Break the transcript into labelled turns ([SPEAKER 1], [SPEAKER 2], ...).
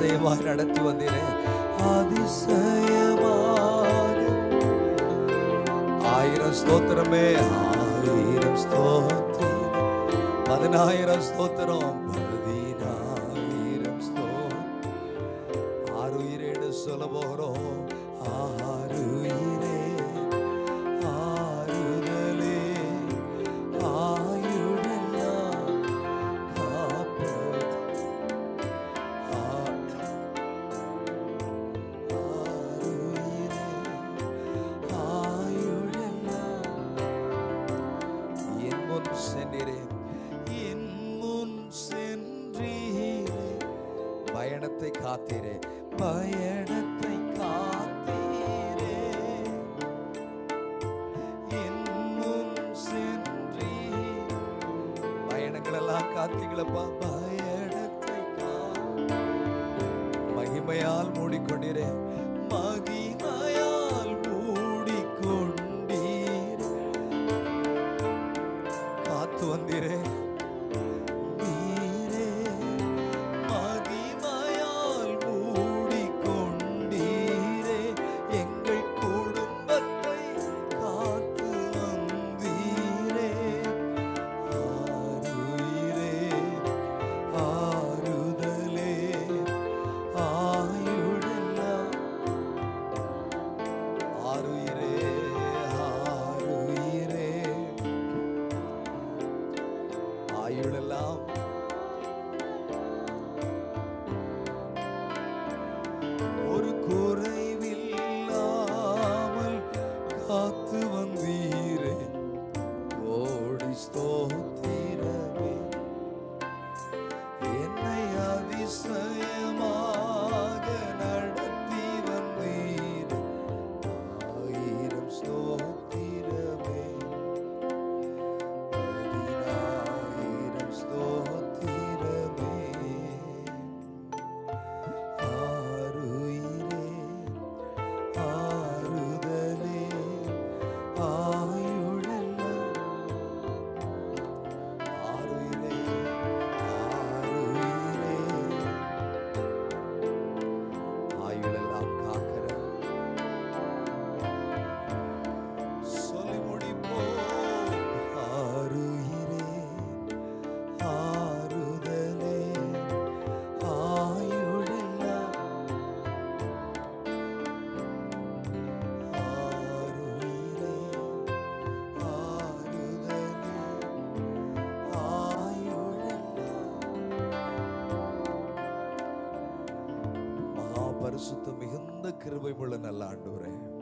[SPEAKER 1] அதிசயமாய் நடத்தி வந்தீரே அதிசயமாக ஆயிரம் ஸ்தோத்திரமே ஆயிரம் ஸ்தோத்திரம். பதினாயிரம் ஸ்தோத்திரம் பதினாயிரம் ஸ்தோத்திரம். ஆறுயிரேன்னு சொல்ல போகிறோம் ஆறு உயிரே பயணத்தை காத்தீரே பயணத்தை காத்தீரே. இன்னும் முன் சென்றீரே. பயணங்கள் எல்லாம் காத்தீங்களப்பா பயணத்தை கா மகிமையால் மூடிக்கொண்டீரே மகி ஆயுளெல்லாம் ஒரு குறைவில்லாமல் காத்து பரிசுத்த மிகுந்த கிருபை உள்ள நல்ல ஆண்டவரே.